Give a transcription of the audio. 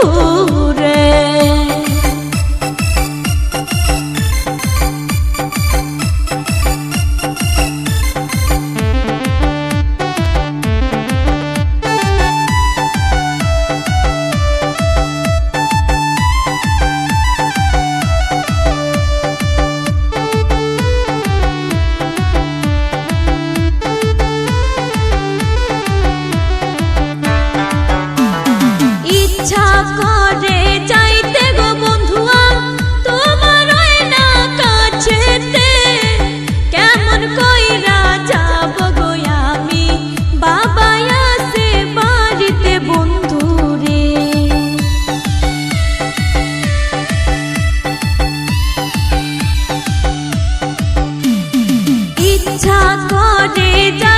தூ ইচ্ছা করে চাইতে গো বন্ধুয়া, তোমার না কাছেতে কেমন কইরা যাব গো আমি? বাবা আসে বাড়িতে বন্ধু রে ইচ্ছা করে যাই